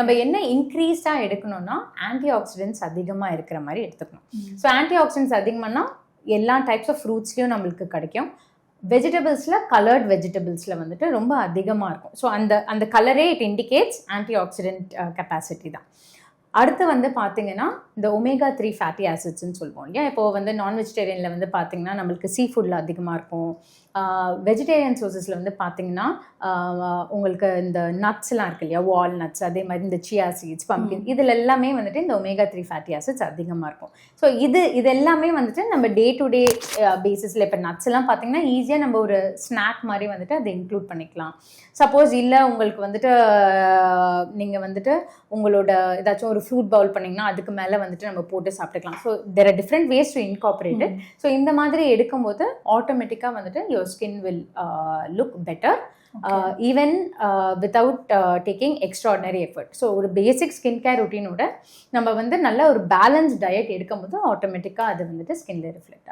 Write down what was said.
நம்ம என்ன இன்க்ரீஸ்டாக எடுக்கணும்னா ஆன்டி ஆக்சிடென்ட்ஸ் அதிகமாக இருக்கிற மாதிரி எடுத்துக்கணும். ஸோ ஆன்டி ஆக்சிடென்ட்ஸ் அதிகமானா எல்லா டைப்ஸ் ஆஃப் ஃப்ரூட்ஸ்லையும் நம்மளுக்கு கிடைக்கும். வெஜிடபிள்ஸில் கலர்ட் வெஜிடபிள்ஸில் வந்துட்டு ரொம்ப அதிகமாக இருக்கும். ஸோ அந்த அந்த கலரே it indicates anti accident capacity தான். அடுத்து வந்து பார்த்தீங்கன்னா இந்த ஒமேகா த்ரீ ஃபேட்டி ஆசிட்ஸ்னு சொல்லுவோம் இல்லையா? இப்போ வந்து நான் வெஜிடேரியனில் வந்து பார்த்தீங்கன்னா நம்மளுக்கு சீ ஃபுட்டில் அதிகமாக இருக்கும் வெஜிடேரியன் சோர்சஸில் வந்து பார்த்தீங்கன்னா உங்களுக்கு இந்த நட்ஸ்லாம் இருக்கு இல்லையா? வால் நட்ஸ் அதே மாதிரி இந்த சியா சீட்ஸ் பம்கின் இதில் எல்லாமே வந்துட்டு இந்த ஒமேகா த்ரீ ஃபேட்டி ஆசிட்ஸ் அதிகமாக இருக்கும். ஸோ இது இது எல்லாமே வந்துட்டு நம்ம டே டு டே பேசிஸில் இப்போ நட்ஸ் எல்லாம் பார்த்தீங்கன்னா ஈஸியாக நம்ம ஒரு ஸ்நாக் மாதிரி வந்துட்டு அதை இன்க்ளூட் பண்ணிக்கலாம். சப்போஸ் இல்லை உங்களுக்கு வந்துட்டு நீங்கள் வந்துட்டு உங்களோட ஏதாச்சும் ஒரு ஃப்ரூட் பவுல் பண்ணிங்கன்னா அதுக்கு மேலே வந்துட்டு நம்ம போட்டு சாப்பிட்டுக்கலாம். So there are different ways to incorporate so இந்த மாதிரி எடுக்கும்போது ஆட்டோமேட்டிக்காக வந்துட்டு your skin will look better even without taking extraordinary effort so ஒரு பேசிக் ஸ்கின் கேர் ரொட்டீனோட நம்ம வந்து நல்ல ஒரு பேலன்ஸ் டயட் எடுக்கும்போது ஆட்டோமேட்டிக்காக அது வந்துட்டு ஸ்கின்ல ரிஃப்ளெக்ட் ஆகும்.